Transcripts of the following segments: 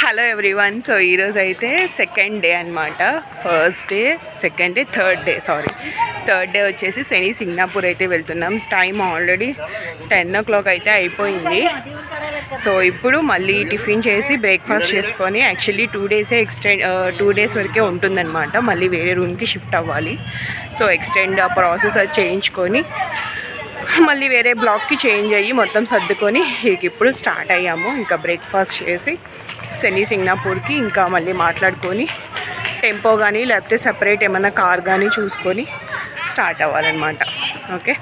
Hello everyone so ఈరోజు అయితే second day అనమాట first day second day third day sorry third day వచ్చేసి శని సింగపూర్ అయితే వెళ్తున్నాం. Time already ten o'clock అయితే అయిపోయింది. సో ఇప్పుడు మళ్ళీ టిఫిన్ చేసి బ్రేక్ఫాస్ట్ చేసుకొని యాక్చువల్లీ టూ డేసే ఎక్స్టెండ్ టూ డేస్ వరకే ఉంటుందన్నమాట. మళ్ళీ వేరే రూమ్కి షిఫ్ట్ అవ్వాలి. సో ఎక్స్టెండ్ ఆ ప్రాసెస్ అది చేయించుకొని మళ్ళీ వేరే బ్లాక్కి చేంజ్ అయ్యి మొత్తం సర్దుకొని ఇక ఇప్పుడు స్టార్ట్ అయ్యాము. ఇంకా బ్రేక్ఫాస్ట్ చేసి శని సింగపూర్కి ఇంకా మళ్ళీ మాట్లాడుకొని టెంపో కానీ లేకపోతే సపరేట్ ఏమైనా కార్ కానీ చూసుకొని స్టార్ట్ అవ్వాలన్నమాట. ఓకే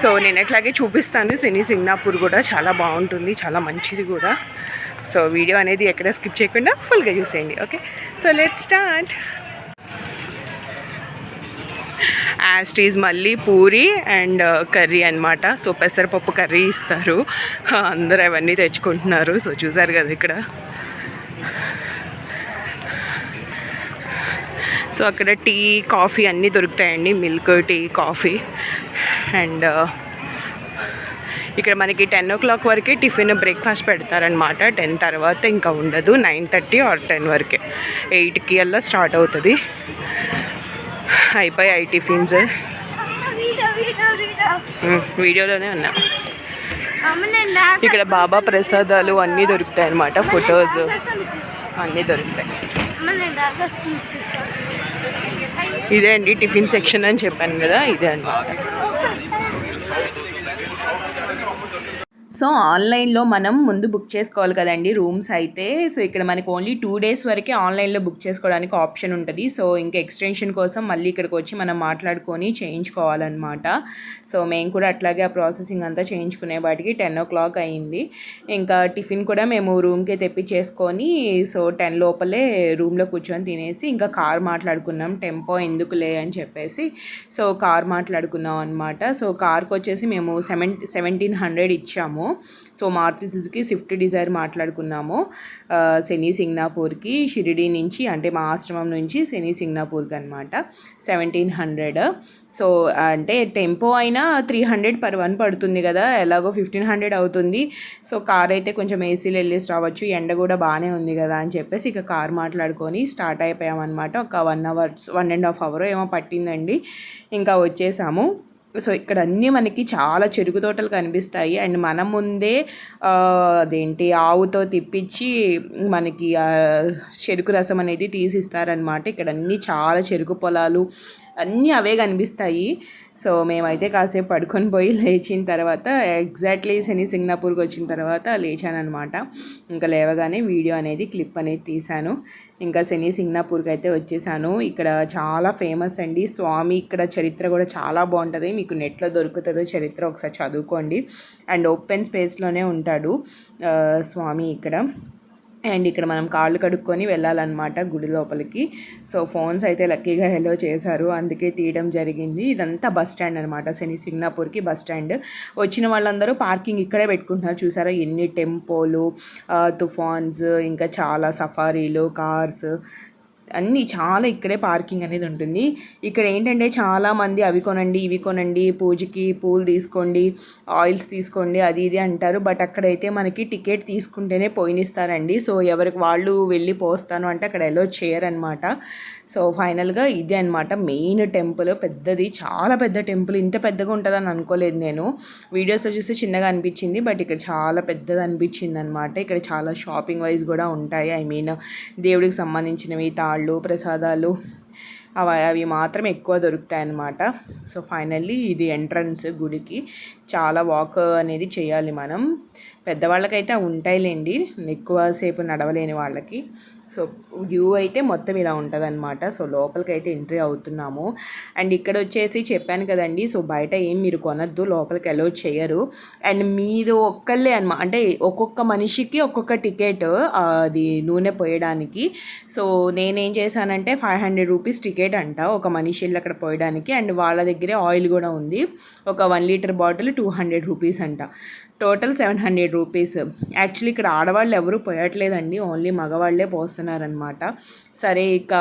సో నేను ఎట్లాగే చూపిస్తాను. శని సింగ్నాపూర్ కూడా చాలా బాగుంటుంది. చాలా మంచిది కూడా. సో వీడియో అనేది ఎక్కడ స్కిప్ చేయకుండా ఫుల్గా చూసేయండి. ఓకే సో లెట్ స్టార్ట్ యాస్టీజ్ మళ్ళీ పూరి అండ్ uh, కర్రీ అనమాట సో పెసరపప్పు కర్రీ ఇస్తారు. అందరూ అవన్నీ తెచ్చుకుంటున్నారు. సో చూసారు కదా ఇక్కడ. సో అక్కడ టీ కాఫీ అన్నీ దొరుకుతాయండి. Milk tea coffee and uh, ఇక్కడ మనకి టెన్ ఓ క్లాక్ వరకే టిఫిన్ బ్రేక్ఫాస్ట్ పెడతారనమాట టెన్ తర్వాత ఇంకా ఉండదు. నైన్ థర్టీ ఆర్ టెన్ వరకే. ఎయిట్కి అలా స్టార్ట్ అవుతుంది. అయిపోయాయి టిఫిన్స్ వీడియోలోనే ఉన్నా. ఇక్కడ బాబా ప్రసాదాలు అన్నీ దొరుకుతాయి అన్నమాట ఫొటోస్. అన్నీ దొరుకుతాయి. ఇదే అండి టిఫిన్ సెక్షన్ అని చెప్పాను కదా ఇదే అనమాట సో ఆన్లైన్లో మనం ముందు బుక్ చేసుకోవాలి కదండి రూమ్స్ అయితే. సో ఇక్కడ మనకి ఓన్లీ టూ డేస్ వరకే ఆన్లైన్లో బుక్ చేసుకోవడానికి ఆప్షన్ ఉంటుంది. సో ఇంకా ఎక్స్టెన్షన్ కోసం మళ్ళీ ఇక్కడికి వచ్చి మనం మాట్లాడుకొని చేయించుకోవాలన్నమాట. సో మేము కూడా అట్లాగే ఆ ప్రాసెసింగ్ అంతా చేయించుకునే వాటికి టెన్ ఓ క్లాక్ అయింది. ఇంకా టిఫిన్ కూడా మేము రూమ్కే తెప్పించేసుకొని సో టెన్ లోపలే రూమ్లో కూర్చొని తినేసి ఇంకా కార్ మాట్లాడుకున్నాం. టెంపో ఎందుకులే అని చెప్పేసి సో కార్ మాట్లాడుకున్నాం అనమాట సో కార్కి వచ్చేసి మేము సెవెన్ సెవెంటీన్ హండ్రెడ్ ఇచ్చాము. So Maruti Suzuki Swift Dzire మాట్లాడుకున్నాము. శని సింగ్నాపూర్కి షిరిడి నుంచి అంటే మా ఆశ్రమం నుంచి శని సింగ్నాపూర్కి అనమాట సెవెంటీన్ హండ్రెడ్. సో అంటే టెంపో అయినా త్రీ హండ్రెడ్ పర్ వన్ పడుతుంది కదా ఎలాగో ఫిఫ్టీన్ హండ్రెడ్ అవుతుంది. సో కార్ అయితే కొంచెం ఏసీలో వెళ్ళేసి రావచ్చు ఎండ కూడా బాగానే ఉంది కదా అని చెప్పేసి ఇక కార్ మాట్లాడుకొని స్టార్ట్ అయిపోయామన్నమాట. ఒక one hours one and half hour ఏమో పట్టిందండి. ఇంకా వచ్చేసాము. సో ఇక్కడ అన్నీ మనకి చాలా చెరుకు తోటలు కనిపిస్తాయి. అండ్ మన ముందే అదేంటి ఆవుతో తిప్పించి మనకి చెరుకు రసం అనేది తీసిస్తారనమాట ఇక్కడ అన్నీ చాలా చెరుకు పొలాలు అన్నీ అవే కనిపిస్తాయి. సో మేమైతే కాసేపు పడుకొని పోయి లేచిన తర్వాత ఎగ్జాక్ట్లీ శని సింగపూర్కి వచ్చిన తర్వాత లేచానమాట ఇంకా లేవగానే వీడియో అనేది క్లిప్ అనేది తీశాను. ఇంకా శని సింగపూర్కి అయితే వచ్చేసాను. ఇక్కడ చాలా ఫేమస్ అండి. స్వామి ఇక్కడ చరిత్ర కూడా చాలా బాగుంటుంది. మీకు నెట్లో దొరుకుతుందో చరిత్ర ఒకసారి చదువుకోండి. అండ్ ఓపెన్ స్పేస్లోనే ఉంటాడు స్వామి ఇక్కడ. అండ్ ఇక్కడ మనం కాళ్ళు కడుక్కొని వెళ్ళాలన్నమాట గుడి లోపలికి. సో ఫోన్స్ అయితే లక్కీగా హెలో చేశారు. అందుకే తీయడం జరిగింది. ఇదంతా బస్ స్టాండ్ అనమాట శని సింగపూర్కి బస్ స్టాండ్. వచ్చిన వాళ్ళందరూ పార్కింగ్ ఇక్కడే పెట్టుకుంటున్నారు. చూసారా ఎన్ని టెంపోలు తుఫాన్స్ ఇంకా చాలా సఫారీలు కార్స్ అన్నీ చాలా ఇక్కడే పార్కింగ్ అనేది ఉంటుంది. ఇక్కడ ఏంటంటే చాలామంది అవి కొనండి ఇవి కొనండి పూజకి పూలు తీసుకోండి ఆయిల్స్ తీసుకోండి అది ఇది అంటారు. బట్ అక్కడైతే మనకి టికెట్ తీసుకుంటేనే పోయినిస్తారండి. సో ఎవరికి వాళ్ళు వెళ్ళి పోస్తాను అంటే అక్కడ ఎలో చేయరనమాట. సో ఫైనల్గా ఇదే అనమాట మెయిన్ టెంపుల్ పెద్దది చాలా పెద్ద టెంపుల్. ఇంత పెద్దగా ఉంటుందని అనుకోలేదు నేను. వీడియోస్లో చూస్తే చిన్నగా అనిపించింది. బట్ ఇక్కడ చాలా పెద్దది అనిపించింది అనమాట ఇక్కడ చాలా షాపింగ్ వైజ్ కూడా ఉంటాయి. ఐ మీన్ దేవుడికి సంబంధించినవి తాళ్ళు ప్రసాదాలు అవి అవి మాత్రం ఎక్కువ దొరుకుతాయి అన్నమాట సో ఫైనల్లీ ఇది ఎంట్రన్స్ గుడికి. చాలా వాక్ అనేది చేయాలి మనం. పెద్దవాళ్ళకైతే ఉంటాయిలేండి. ఎక్కువసేపు నడవలేని వాళ్ళకి. సో వ్యూ అయితే మొత్తం ఇలా ఉంటుంది సో లోపలికి అయితే ఎంట్రీ అవుతున్నాము. అండ్ ఇక్కడ వచ్చేసి చెప్పాను కదండి సో బయట ఏం మీరు కొనద్దు లోపలికి అలో చేయరు. అండ్ మీరు ఒక్కళ్ళే అనమా అంటే ఒక్కొక్క మనిషికి ఒక్కొక్క టికెట్ అది నూనె పోయడానికి. సో నేనేం చేశానంటే ఫైవ్ హండ్రెడ్ రూపీస్ టికెట్ అంట ఒక మనిషి వెళ్ళి అక్కడ పోయడానికి. అండ్ వాళ్ళ దగ్గరే ఆయిల్ కూడా ఉంది. ఒక one litre bottle two hundred rupees అంట. Total seven hundred rupees. Actually ఇక్కడ ఆడవాళ్ళు ఎవరు పోయట్లేదండి. ఓన్లీ మగవాళ్ళే పోస్తున్నారనమాట సరే ఇక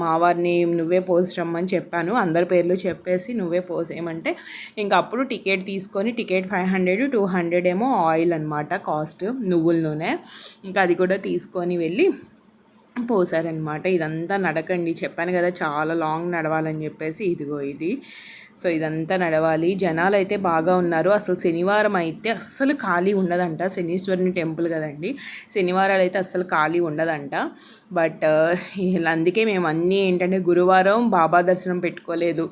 మా వారిని నువ్వే పోసిరమ్మని చెప్పాను. అందరి పేర్లు చెప్పేసి నువ్వే పోసేయమంటే ఇంకా అప్పుడు టికెట్ తీసుకొని ticket five hundred two hundred ఏమో ఆయిల్ అనమాట కాస్ట్ నువ్వుల నూనె. ఇంకా అది కూడా తీసుకొని వెళ్ళి పోసారనమాట ఇదంతా నడకండి. చెప్పాను కదా చాలా లాంగ్ నడవాలని చెప్పేసి ఇదిగో ఇది. సో ఇదంతా నడవాలి. జనాలు అయితే బాగా ఉన్నారు. అసలు శనివారం అయితే అస్సలు ఖాళీ ఉండదంట. శనీశ్వరుని టెంపుల్ కదండి. శనివారాలు అయితే అస్సలు ఖాళీ ఉండదంట. బట్ ఇలా అందుకే మేము అన్నీ ఏంటంటే గురువారం బాబా దర్శనం పెట్టుకోలేదు.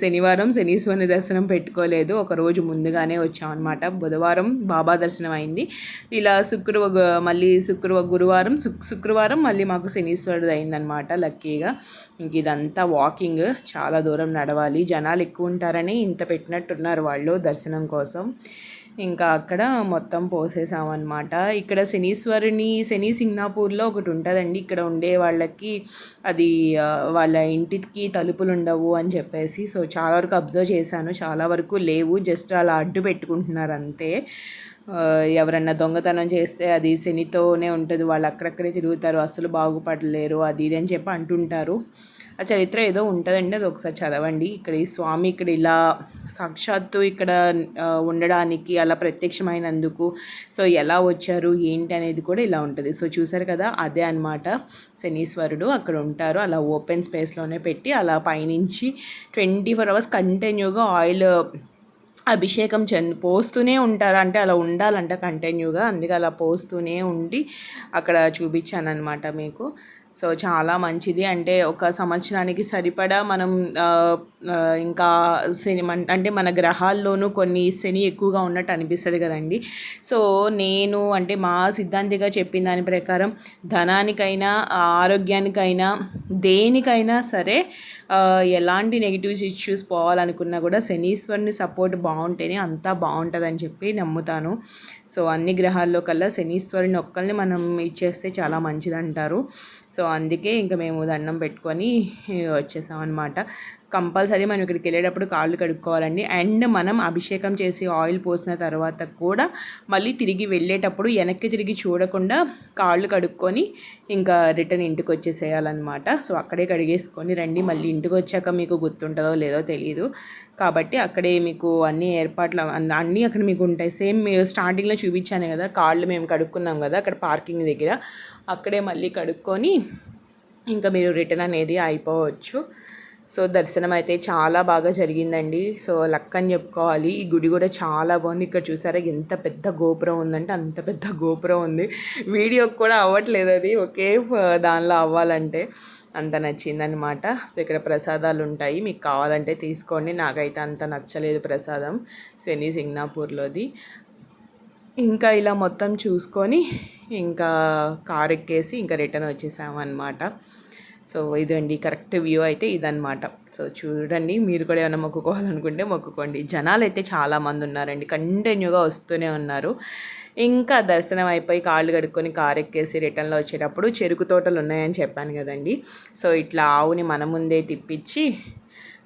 శనివారం శనీశ్వరుని దర్శనం పెట్టుకోలేదు. ఒక రోజు ముందుగానే వచ్చామన్నమాట. బుధవారం బాబా దర్శనం అయింది. ఇలా శుక్రవ మళ్ళీ శుక్రవ గురువారం శుక్రవారం మళ్ళీ మాకు శనీశ్వరుడు అయిందనమాట లక్కీగా. ఇంక ఇదంతా వాకింగ్. చాలా దూరం నడవాలి. జనాలు ఎక్కువ ఉంటారని ఇంత పెట్టినట్టున్నారు వాళ్ళు దర్శనం కోసం. ఇంకా అక్కడ మొత్తం పోసేసామన్నమాట. ఇక్కడ శనీశ్వరుని శని సింగ్నాపూర్లో ఒకటి ఉంటుందండి. ఇక్కడ ఉండే వాళ్ళకి అది వాళ్ళ ఇంటికి తలుపులు ఉండవు అని చెప్పేసి సో చాలా వరకు అబ్జర్వ్ చేశాను. చాలా వరకు లేవు. జస్ట్ అలా అడ్డు పెట్టుకుంటున్నారు అంతే. ఎవరన్నా దొంగతనం చేస్తే అది శనితోనే ఉంటుంది. వాళ్ళు అక్కడక్కడే తిరుగుతారు. అసలు బాగుపడలేరు. అది ఇది అని చెప్పి అంటుంటారు. ఆ చరిత్ర ఏదో ఉంటుందండి అది ఒకసారి చదవండి. ఇక్కడ ఈ స్వామి ఇక్కడ ఇలా సాక్షాత్తు ఇక్కడ ఉండడానికి అలా ప్రత్యక్షమైనందుకు సో ఎలా వచ్చారు ఏంటి అనేది కూడా ఇలా ఉంటుంది. సో చూసారు కదా అదే అనమాట శనీశ్వరుడు అక్కడ ఉంటారు అలా ఓపెన్ స్పేస్లోనే పెట్టి అలా పైనుంచి ట్వంటీ ఫోర్ అవర్స్ కంటిన్యూగా ఆయిల్ అభిషేకం చెంది పోస్తూనే ఉంటారు. అంటే అలా ఉండాలంట కంటిన్యూగా అందుకే అలా పోస్తూనే ఉండి అక్కడ చూపించాను అనమాట మీకు. సో చాలా మంచిది. అంటే ఒక సంవత్సరానికి సరిపడా మనం ఇంకా శని అంటే మన గ్రహాల్లోనూ కొన్ని శని ఎక్కువగా ఉన్నట్టు అనిపిస్తుంది కదండి. సో నేను అంటే మా సిద్ధాంతిగా చెప్పిన దాని ప్రకారం ధనానికైనా ఆరోగ్యానికైనా దేనికైనా సరే ఎలాంటి నెగిటివ్ ఇష్యూస్ పోవాలనుకున్నా కూడా శనీశ్వరుని సపోర్ట్ బాగుంటేనే అంతా బాగుంటుందని చెప్పి నమ్ముతాను. సో అన్ని గ్రహాల్లో కల్లా శనీశ్వరుని ఒక్కరిని మనం ఇచ్చేస్తే చాలా మంచిది అంటారు సో అందుకే ఇంకా మేము దండం పెట్టుకొని వచ్చేసామన్నమాట. కంపల్సరీ మనం ఇక్కడికి వెళ్ళేటప్పుడు కాళ్ళు కడుక్కోవాలండి. అండ్ మనం అభిషేకం చేసి ఆయిల్ పోసిన తర్వాత కూడా మళ్ళీ తిరిగి వెళ్ళేటప్పుడు వెనక్కి తిరిగి చూడకుండా కాళ్ళు కడుక్కొని ఇంకా రిటర్న్ ఇంటికి వచ్చేసేయాలన్నమాట. సో అక్కడే కడిగేసుకొని రండి. మళ్ళీ ఇంటికి వచ్చాక మీకు గుర్తుంటుందో లేదో తెలియదు కాబట్టి అక్కడే మీకు అన్ని ఏర్పాట్లు అన్నీ అక్కడ మీకు ఉంటాయి. సేమ్ మీరు స్టార్టింగ్లో చూపించాను కదా కాళ్ళు మేము కడుక్కున్నాం కదా అక్కడ పార్కింగ్ దగ్గర. అక్కడే మళ్ళీ కడుక్కొని ఇంకా మీరు రిటర్న్ అనేది అయిపోవచ్చు. సో దర్శనం అయితే చాలా బాగా జరిగిందండి. సో లక్ అని చెప్పుకోవాలి. ఈ గుడి కూడా చాలా బాగుంది. ఇక్కడ చూసారా ఎంత పెద్ద గోపురం ఉందంటే అంత పెద్ద గోపురం ఉంది. వీడియోకి కూడా అవ్వట్లేదు అది. ఒకే దానిలో అవ్వాలంటే అంత నచ్చిందనమాట సో ఇక్కడ ప్రసాదాలు ఉంటాయి. మీకు కావాలంటే తీసుకోండి. నాకైతే అంత నచ్చలేదు ప్రసాదం. శని సింగ్నాపూర్లోది. ఇంకా ఇలా మొత్తం చూసుకొని ఇంకా కారు ఎక్కేసి ఇంకా రిటర్న్ వచ్చేసామన్నమాట. సో ఇదండి కరెక్ట్ వ్యూ అయితే ఇదనమాట సో చూడండి మీరు కూడా ఏమైనా మొక్కుకోవాలనుకుంటే మొక్కుకోండి. జనాలు అయితే చాలామంది ఉన్నారండి కంటిన్యూగా వస్తూనే ఉన్నారు. ఇంకా దర్శనం అయిపోయి కాళ్ళు కడుక్కొని కారు ఎక్కేసి రిటర్న్లో వచ్చేటప్పుడు చెరుకు తోటలు ఉన్నాయని చెప్పాను కదండి. సో ఇట్లా ఆవుని మన ముందే తిప్పించి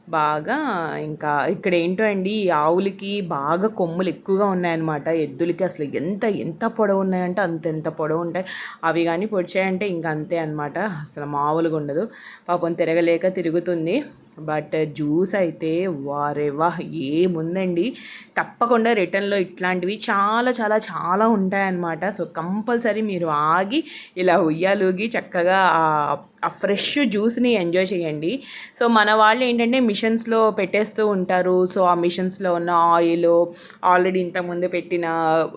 బాగా ఇంకా ఇక్కడ ఏంటో అండి ఈ ఆవులకి బాగా కొమ్ములు ఎక్కువగా ఉన్నాయన్నమాట. ఎద్దులకి అసలు ఎంత ఎంత పొడవు ఉన్నాయంటే అంత ఎంత పొడవు ఉంటాయి. అవి కానీ పొడిచాయంటే ఇంకా అంతే అనమాట అసలు మామూలుగా ఉండదు. పాపం తిరగలేక తిరుగుతుంది. బట్ జ్యూస్ అయితే వారే వాహ్ ఏముందండి? తప్పకుండా రిటర్న్లో ఇట్లాంటివి చాలా చాలా చాలా ఉంటాయన్నమాట. సో కంపల్సరీ మీరు ఆగి ఇలా ఉయ్యాలుగి చక్కగా ఆ ఫ్రెష్ జ్యూస్ని ఎంజాయ్ చేయండి. సో మన వాళ్ళు ఏంటంటే మిషన్స్లో పెట్టేస్తూ ఉంటారు. సో ఆ మిషన్స్లో ఉన్న ఆయిల్ ఆల్రెడీ ఇంతకుముందు పెట్టిన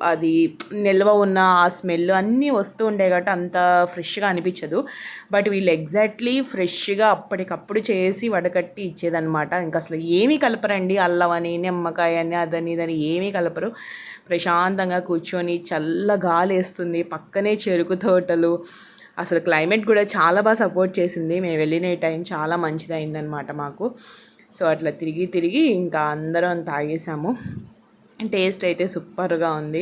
అది నిల్వ ఉన్న ఆ స్మెల్ అన్నీ వస్తూ ఉంటాయి కాబట్టి అంత ఫ్రెష్గా అనిపించదు. బట్ వీళ్ళు ఎగ్జాక్ట్లీ ఫ్రెష్గా అప్పటికప్పుడు చేసి వడకట్టి ఇచ్చేదనమాట ఇంకా అసలు ఏమీ కలపరండి. అల్లం అని నిమ్మకాయ అని అదని ఇదని ఏమీ కలపరు. ప్రశాంతంగా కూర్చొని చల్ల గాలి వేస్తుంది పక్కనే చెరుకు తోటలు. అసలు క్లైమేట్ కూడా చాలా బాగా సపోర్ట్ చేసింది. మేము వెళ్ళిన టైం చాలా మంచిదైందనమాట మాకు. సో అట్లా తిరిగి తిరిగి ఇంకా అందరం తాగేసాము. టేస్ట్ అయితే సూపర్గా ఉంది.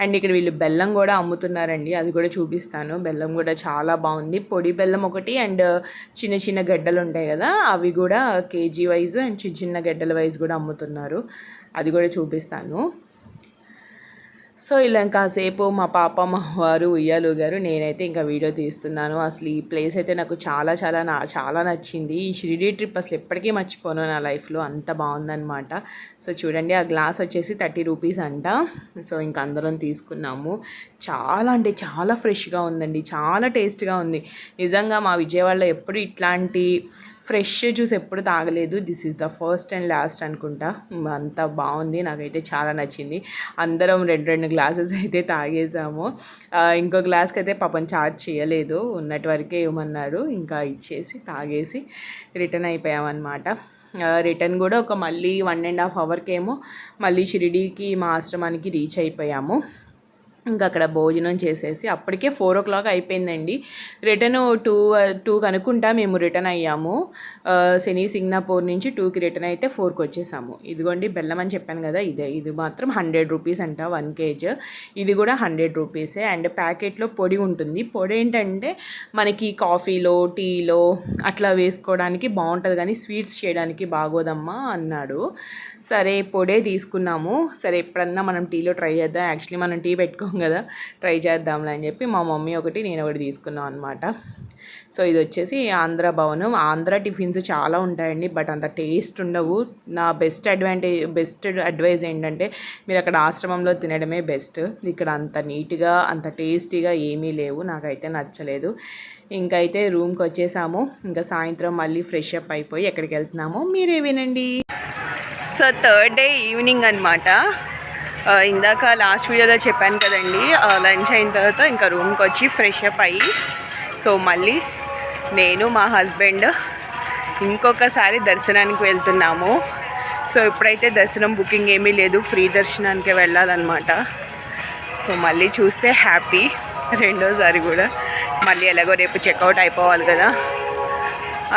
అండ్ ఇక్కడ వీళ్ళు బెల్లం కూడా అమ్ముతున్నారండి. అది కూడా చూపిస్తాను. బెల్లం కూడా చాలా బాగుంది. పొడి బెల్లం ఒకటి అండ్ చిన్న చిన్న గడ్డలు ఉంటాయి కదా అవి కూడా కేజీ వైజ్ అండ్ చిన్న చిన్న గడ్డల వైజ్ కూడా అమ్ముతున్నారు. అది కూడా చూపిస్తాను. సో ఇలా కాసేపు మా పాప మా వారు ఉయ్యాలు గారు నేనైతే ఇంకా వీడియో తీస్తున్నాను. అసలు ఈ ప్లేస్ అయితే నాకు చాలా చాలా నా చాలా నచ్చింది. ఈ షిరిడి ట్రిప్ అసలు ఎప్పటికీ మర్చిపోను నా లైఫ్లో. అంత బాగుందనమాట సో చూడండి ఆ గ్లాస్ వచ్చేసి థర్టీ రూపీస్ అంట. సో ఇంకా అందరం తీసుకున్నాము. చాలా అంటే చాలా ఫ్రెష్గా ఉందండి. చాలా టేస్ట్గా ఉంది. నిజంగా మా విజయవాడలో ఎప్పుడు ఇట్లాంటి ఫ్రెష్ జ్యూస్ ఎప్పుడు తాగలేదు. This is the first and last అనుకుంటా. అంత బాగుంది. నాకైతే చాలా నచ్చింది. అందరం రెండు రెండు గ్లాసెస్ అయితే తాగేసాము. ఇంకో గ్లాస్కి అయితే పాపం చార్జ్ చేయలేదు. ఉన్నటి వరకే ఇవ్వమన్నారు ఇంకా ఇచ్చేసి తాగేసి రిటర్న్ అయిపోయామన్నమాట. రిటర్న్ కూడా ఒక మళ్ళీ వన్ అండ్ హాఫ్ అవర్కేమో మళ్ళీ షిరిడీకి మా ఆశ్రమానికి రీచ్ అయిపోయాము. ఇంకా అక్కడ భోజనం చేసేసి అప్పటికే ఫోర్ ఓ క్లాక్ అయిపోయిందండి. రిటర్న్ టూ టూకి అనుకుంటా మేము రిటర్న్ అయ్యాము. శని సింగ్నాపూర్ నుంచి టూకి రిటర్న్ అయితే ఫోర్కి వచ్చేసాము. ఇదిగోండి బెల్లం అని చెప్పాను కదా ఇదే ఇది మాత్రం హండ్రెడ్ రూపీస్ అంట వన్ కేజీ. ఇది కూడా హండ్రెడ్ రూపీసే. అండ్ ప్యాకెట్లో పొడి ఉంటుంది. పొడి ఏంటంటే మనకి కాఫీలో టీలో అట్లా వేసుకోవడానికి బాగుంటుంది కానీ స్వీట్స్ చేయడానికి బాగోదమ్మా అన్నాడు. సరే పొడే తీసుకున్నాము. సరే ఎప్పుడన్నా మనం టీలో ట్రై చేద్దాం. యాక్చువల్లీ మనం టీ పెట్టుకోం కదా ట్రై చేద్దాంలే అని చెప్పి మా మమ్మీ ఒకటి నేను ఒకటి తీసుకున్నాం అనమాట సో ఇది వచ్చేసి ఆంధ్ర భవనం. ఆంధ్ర టిఫిన్స్ చాలా ఉంటాయండి బట్ అంత టేస్ట్ ఉండవు. నా బెస్ట్ అడ్వాంటేజ్ బెస్ట్ అడ్వైజ్ ఏంటంటే మీరు అక్కడ ఆశ్రమంలో తినడమే బెస్ట్. ఇక్కడ అంత నీట్గా అంత టేస్టీగా ఏమీ లేవు. నాకైతే నచ్చలేదు. ఇంకైతే రూమ్కి వచ్చేసాము. ఇంకా సాయంత్రం మళ్ళీ ఫ్రెష్ అప్ అయిపోయి ఎక్కడికి వెళ్తున్నామో మీరే వినండి. సో థర్డ్ డే ఈవినింగ్ అనమాట ఇందాక లాస్ట్ వీడియోలో చెప్పాను కదండి లంచ్ అయిన తర్వాత ఇంకా రూమ్కి వచ్చి ఫ్రెష్ అప్ అయ్యి సో మళ్ళీ నేను మా హస్బెండ్ ఇంకొకసారి దర్శనానికి వెళ్తున్నాము. సో ఇప్పుడైతే దర్శనం బుకింగ్ ఏమీ లేదు ఫ్రీ దర్శనానికి వెళ్ళాలన్నమాట. సో మళ్ళీ చూస్తే హ్యాపీ రెండోసారి కూడా. మళ్ళీ ఎలాగో రేపు చెక్అవుట్ అయిపోవాలి కదా.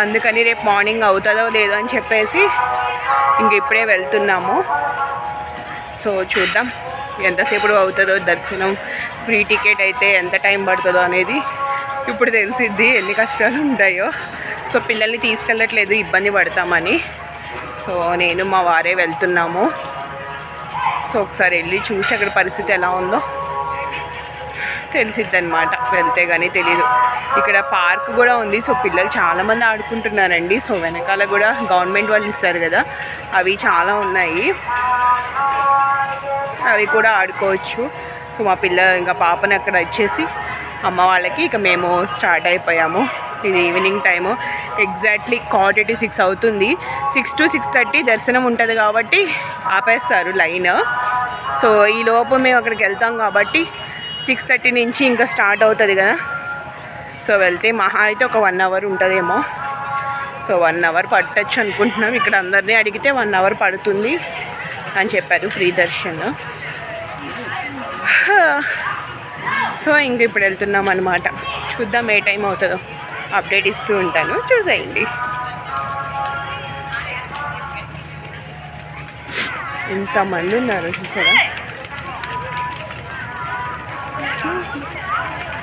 అందుకని రేపు మార్నింగ్ అవుతుందో లేదో అని చెప్పేసి ఇంక ఇప్పుడే వెళ్తున్నాము. సో చూద్దాం ఎంతసేపు అవుతుందో దర్శనం ఫ్రీ టికెట్ అయితే ఎంత టైం పడుతుందో అనేది ఇప్పుడు తెలిసిద్ది ఎన్ని కష్టాలు ఉంటాయో. సో పిల్లల్ని తీసుకెళ్ళట్లేదు ఇబ్బంది పడతామని. సో నేను మా వారే వెళ్తున్నాము. సో ఒకసారి వెళ్ళి చూసి అక్కడ పరిస్థితి ఎలా ఉందో తెలిసిద్ది అనమాట వెళ్తే కానీ తెలియదు ఇక్కడ పార్క్ కూడా ఉంది. సో పిల్లలు చాలామంది ఆడుకుంటున్నారండి. సో వెనకాల కూడా గవర్నమెంట్ వాళ్ళు ఇస్తారు కదా. అవి చాలా ఉన్నాయి. అవి కూడా ఆడుకోవచ్చు. సో మా పిల్ల ఇంకా పాపని అక్కడ వచ్చేసి అమ్మ వాళ్ళకి ఇక మేము స్టార్ట్ అయిపోయాము. ఇది evening time. Exactly quarter six అవుతుంది. సిక్స్ టు సిక్స్ థర్టీ దర్శనం ఉంటుంది కాబట్టి ఆపేస్తారు లైన్. సో ఈ లోపు మేము అక్కడికి వెళ్తాం కాబట్టి సిక్స్ థర్టీ నుంచి ఇంకా స్టార్ట్ అవుతుంది కదా. సో వెళ్తే మహా అయితే ఒక వన్ అవర్ ఉంటుందేమో. సో వన్ అవర్ పట్టచ్చు అనుకుంటున్నాం. ఇక్కడ అందరినీ అడిగితే వన్ అవర్ పడుతుంది అని చెప్పారు ఫ్రీ దర్శన్ సో ఇంక ఇప్పుడు వెళ్తున్నాం అనమాట చూద్దాం ఏ టైం అవుతుందో. అప్డేట్ ఇస్తూ ఉంటాను. చూసేయండి. ఎంతమంది ఉన్నారు చూసారా?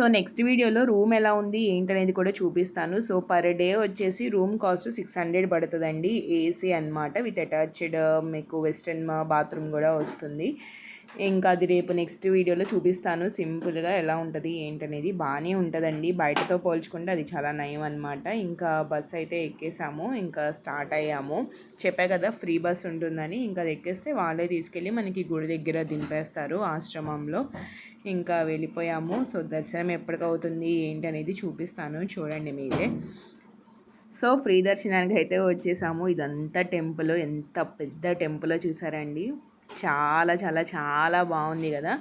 so next వీడియోలో రూమ్ ఎలా ఉంది ఏంటనేది కూడా చూపిస్తాను. సో పర్ డే వచ్చేసి రూమ్ కాస్ట్ సిక్స్ హండ్రెడ్ పడుతుందండి ఏసీ అన్నమాట విత్ అటాచ్డ్ మీకు వెస్ట్రన్ బాత్రూమ్ కూడా వస్తుంది. ఇంకా అది రేపు నెక్స్ట్ వీడియోలో చూపిస్తాను. సింపుల్గా ఎలా ఉంటుంది ఏంటనేది బాగానే ఉంటుందండి. బయటతో పోల్చుకుంటే అది చాలా నయం అనమాట ఇంకా బస్ అయితే ఎక్కేసాము ఇంకా స్టార్ట్ అయ్యాము. చెప్పా కదా ఫ్రీ బస్ ఉంటుందని. ఇంకా అది ఎక్కేస్తే వాళ్ళే తీసుకెళ్ళి మనకి గుడి దగ్గర దింపేస్తారు ఆశ్రమంలో. ఇంకా వెళ్ళిపోయాము. సో దర్శనం ఎప్పటికవుతుంది ఏంటి అనేది చూపిస్తాను. చూడండి మీరే. సో ఫ్రీ దర్శనానికి అయితే వచ్చేసాము. ఇదంతా టెంపుల్ ఎంత పెద్ద టెంపుల్ చూసారండి. చాలా చాలా చాలా బాగుంది కదా.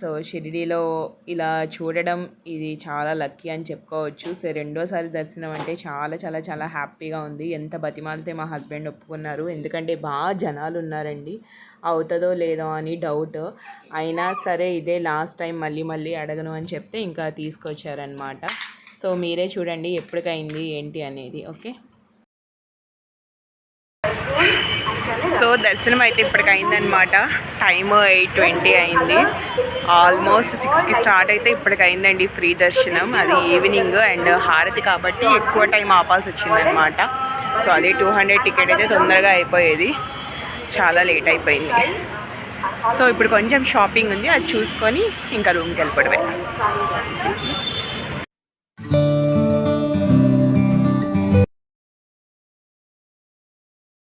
సో షిరిడీలో ఇలా చూడడం ఇది చాలా లక్కీ అని చెప్పుకోవచ్చు. సో రెండోసారి దర్శనం అంటే చాలా చాలా చాలా హ్యాపీగా ఉంది. ఎంత బతిమాలితే మా హస్బెండ్ ఒప్పుకున్నారు. ఎందుకంటే బాగా జనాలు ఉన్నారండి. అవుతుందో లేదో అని డౌట్. అయినా సరే ఇదే లాస్ట్ టైం మళ్ళీ మళ్ళీ అడగను అని చెప్తే ఇంకా తీసుకొచ్చారనమాట సో మీరే చూడండి ఎప్పటికైంది ఏంటి అనేది. ఓకే? సో దర్శనం అయితే ఇప్పటికి అయిందనమాట టైమ్ ఎయిట్ ట్వంటీ అయింది ఆల్మోస్ట్ సిక్స్కి స్టార్ట్ అయితే ఇప్పటికి అయిందండి ఫ్రీ దర్శనం. అది ఈవినింగ్ అండ్ హారతి కాబట్టి ఎక్కువ టైం ఆపాల్సి వచ్చిందనమాట సో అదే టూ హండ్రెడ్ టికెట్ అయితే తొందరగా అయిపోయేది. చాలా లేట్ అయిపోయింది. సో ఇప్పుడు కొంచెం షాపింగ్ ఉంది. అది చూసుకొని ఇంకా రూమ్కి వెళ్ళిపోవడమే.